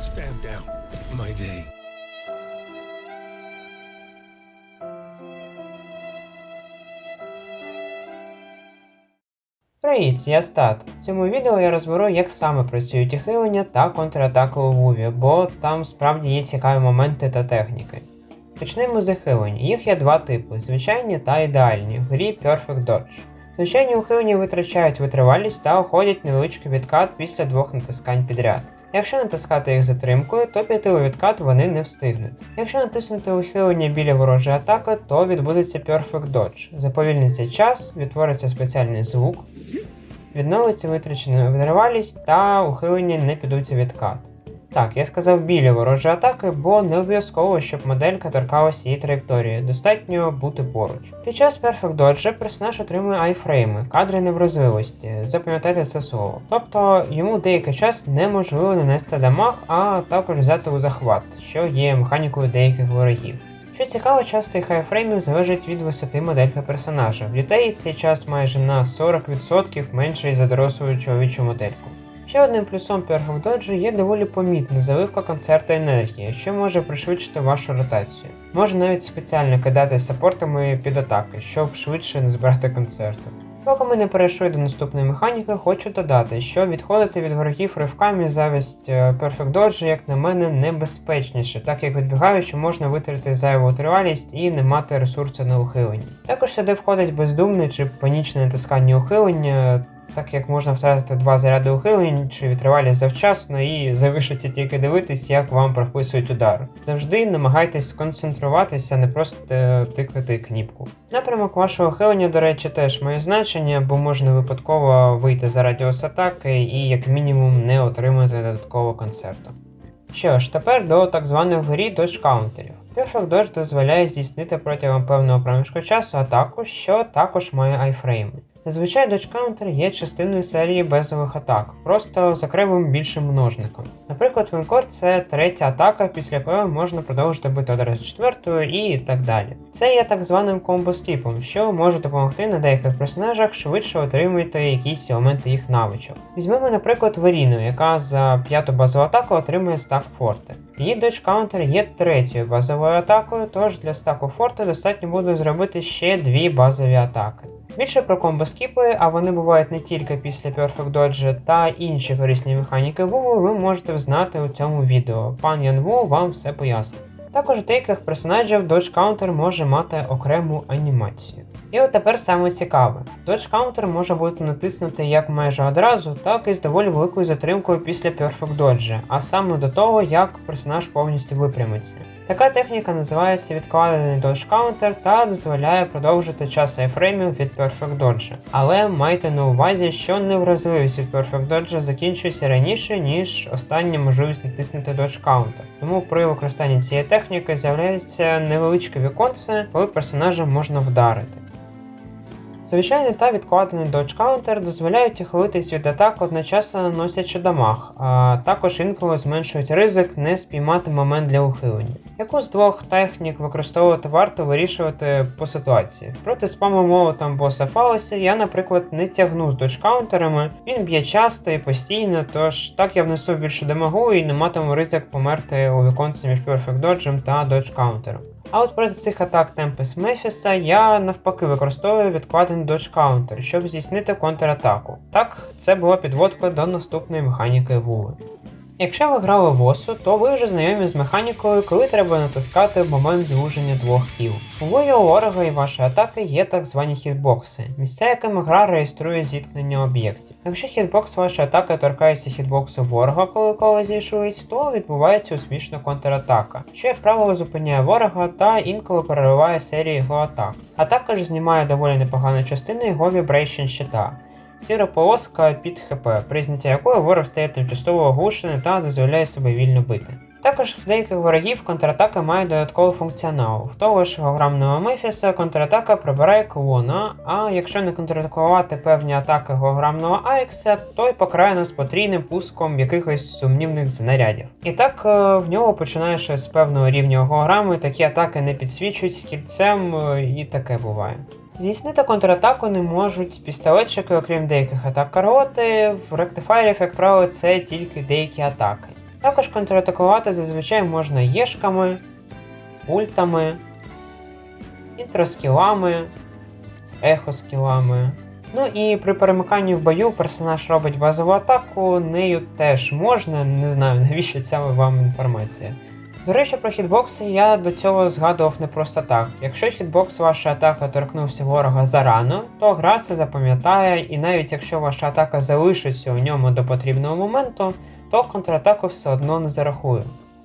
Stand down, my day. Привіт, я Стат. В цьому відео я розберу, як саме працюють ухилення та контратаки у Вуві, бо там справді є цікаві моменти та техніки. Почнемо з ухилень. Їх є два типи: звичайні та ідеальні в грі Perfect Dodge. Звичайні ухилення витрачають витривалість та уходять невеличкий відкат після двох натискань підряд. Якщо натискати їх затримкою, то піти у відкат вони не встигнуть. Якщо натиснути ухилення біля ворожої атаки, то відбудеться Perfect Dodge. Заповільниться час, відтвориться спеціальний звук, відновиться витрачена витривалість та ухилення не підуть у відкат. Так, я сказав біля ворожої атаки, бо не обов'язково, щоб моделька торкалася її траєкторії, достатньо бути поруч. Під час Perfect Dodge персонаж отримує айфрейми, кадри невразливості, запам'ятайте це слово. Тобто йому деякий час неможливо нанести дамаг, а також взяти у захват, що є механікою деяких ворогів. Що цікаво, час цих айфреймів залежить від висоти моделька персонажа. В дітей цей час майже на 40% менший за дорослу чоловічу модельку. Ще одним плюсом Perfect Dodge є доволі помітна заливка концерта енергії, що може пришвидшити вашу ротацію. Може навіть спеціально кидати саппортами під атаки, щоб швидше не збирати концерту. Поки ми не перейшли до наступної механіки, хочу додати, що відходити від ворогів ривками замість е, Perfect Dodge, як на мене, небезпечніше, так як відбігаючи можна витратити зайву тривалість і не мати ресурсу на ухилення. Також сюди входить бездумне чи панічне натискання ухилення, так як можна втратити два заряди ухилень чи витривалість завчасно і залишиться тільки дивитись, як вам прописують удар. Завжди намагайтесь сконцентруватися, не просто е, тикати кніпку. Напрямок вашого ухилення, до речі, теж має значення, бо можна випадково вийти за радіус атаки і як мінімум не отримати додаткового концерту. Що ж, тепер до так званих в грі додж каунтерів. Perfect Dodge дозволяє здійснити протягом певного проміжку часу атаку, що також має айфрейми. Зазвичай Dodge Counter є частиною серії безових атак, просто з окремим більшим множником. Наприклад, Вінкор це третя атака, після якої можна продовжити бити одразу четвертою і так далі. Це є так званим комбо-скіпом, що може допомогти на деяких персонажах швидше отримати якісь елементи їх навичок. Візьмемо, наприклад, Варіну, яка за п'яту базову атаку отримує стак форти. Її Dodge Counter є третьою базовою атакою, тож для стаку форти достатньо буде зробити ще дві базові атаки. Більше про комбо-скіпи, а вони бувають не тільки після Perfect Dodge та інші корисні механіки Вуву, ви можете знати у цьому відео. Пан Ян Ву вам все пояснить. Також у деяких персонажів Dodge Counter може мати окрему анімацію. І от тепер саме цікаве: Dodge Counter може бути натиснути як майже одразу, так і з доволі великою затримкою після Perfect Dodge, а саме до того, як персонаж повністю випрямиться. Така техніка називається відкладений Dodge Counter та дозволяє продовжити час айфреймів від Perfect Dodge. Але майте на увазі, що невразливість від Perfect Dodge закінчується раніше, ніж остання можливість натиснути Dodge Counter. Тому при використанні цієї техніки з'являється невеличке віконце, коли персонажа можна вдарити. Звичайний та відкладений Dodge Counter дозволяють ухилитись від атак одночасно наносячи дамаг, а також інколи зменшують ризик не спіймати момент для ухилення. Яку з двох технік використовувати варто вирішувати по ситуації. Проти спаму молотом боса Фалоса я, наприклад, не тягну з Dodge Counterами, він б'є часто і постійно, тож так я внесу більше дамагу і не матиму ризик померти у віконці між Perfect Dodge та Dodge Counter. А от проти цих атак Tempest Мефіса я навпаки використовую відкладений Dodge Counter, щоб здійснити контратаку. Так, це була підводка до наступної механіки Вуви. Якщо ви грали в осу, то ви вже знайомі з механікою, коли треба натискати момент звуження двох кіл. У вої ворога і вашої атаки є так звані хітбокси, місця, якими гра реєструє зіткнення об'єктів. Якщо хітбокс вашої атаки торкається хітбоксу ворога, коли коло зійшують, то відбувається успішна контратака, що як правило зупиняє ворога та інколи перериває серію його атак, а також знімає доволі непогану частину його вібрейшн щита. Сіра полоска під ХП, при зняття якої ворог стає тимчасово оглушений та дозволяє себе вільно бити. Також в деяких ворогів контратака має додатковий функціонал. В того ж голограмного Мефіса контратака прибирає клона, а якщо не контратакувати певні атаки голограмного Аекса, той покарає нас потрійним пуском якихось сумнівних знарядів. І так е, в нього починаєш з певного рівня голограми, такі атаки не підсвічують кільцем, е, і таке буває. Здійснити контратаку не можуть пістолетчики, окрім деяких атак кароти. В ректифайрів, як правило, це тільки деякі атаки. Також контратакувати зазвичай можна єшками, ультами, інтроскілами, ехоскілами. Ну і при перемиканні в бою персонаж робить базову атаку, нею теж можна, не знаю навіщо ця вам інформація. До речі, про хітбокси я до цього згадував не просто так. Якщо хітбокс ваша атака торкнувся ворога зарано, то гра це запам'ятає, і навіть якщо ваша атака залишиться у ньому до потрібного моменту, то контратаку все одно не зарахує.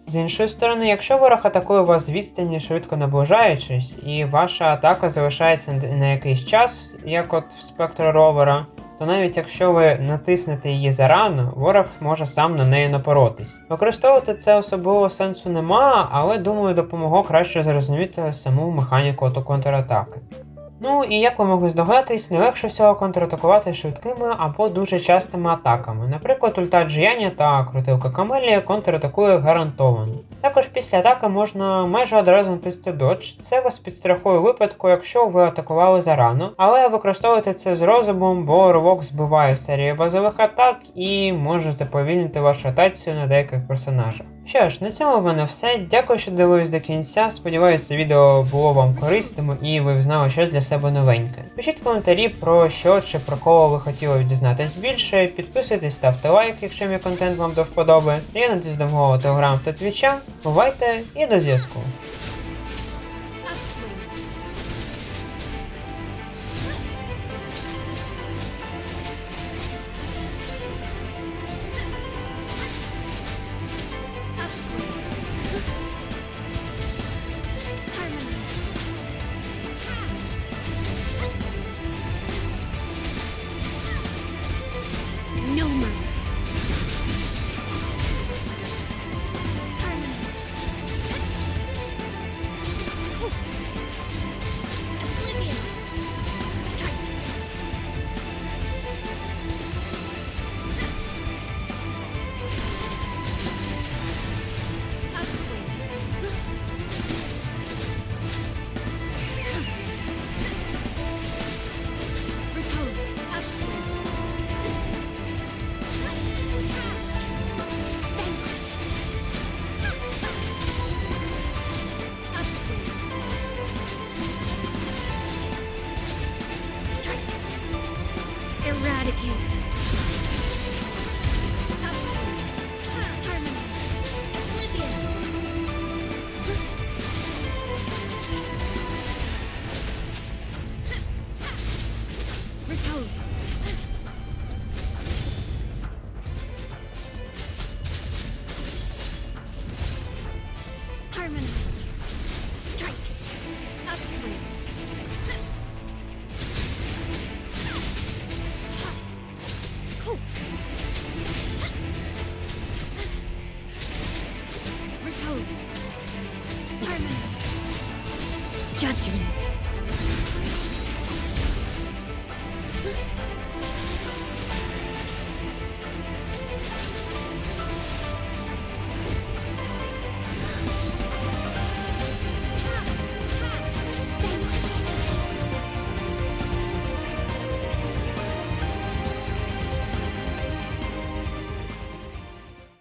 З іншої сторони, якщо ворог атакує вас з відстані, швидко наближаючись, і ваша атака залишається на якийсь час, як от в спектру ровера, то навіть якщо ви натиснете її зарано, ворог може сам на неї напоротись. Використовувати це особливого сенсу нема, але думаю, допомогло краще зрозуміти саму механіку контратаки. Ну і як ви могли здогадатись, не легше всього контратакувати швидкими або дуже частими атаками. Наприклад, ульта Джіяні та крутилка Камелія контратакує гарантовано. Також після атаки можна майже одразу натисти додж. Це вас підстрахує випадку, якщо ви атакували зарано, але використовуйте це з розумом, бо ривок збиває серію базових атак і може заповільнити вашу атацію на деяких персонажах. Що ж, на цьому в мене все. Дякую, що дивились до кінця. Сподіваюся, відео було вам корисним і ви знали щось для себе новеньке. Пишіть коментарі про що чи про кого ви хотіли дізнатись більше. Підписуйтесь, ставте лайк, якщо мій контент вам до вподоби. Приєднуйтесь до мого телеграм та твіча. Бувайте і до зв'язку. Eradicate. capturing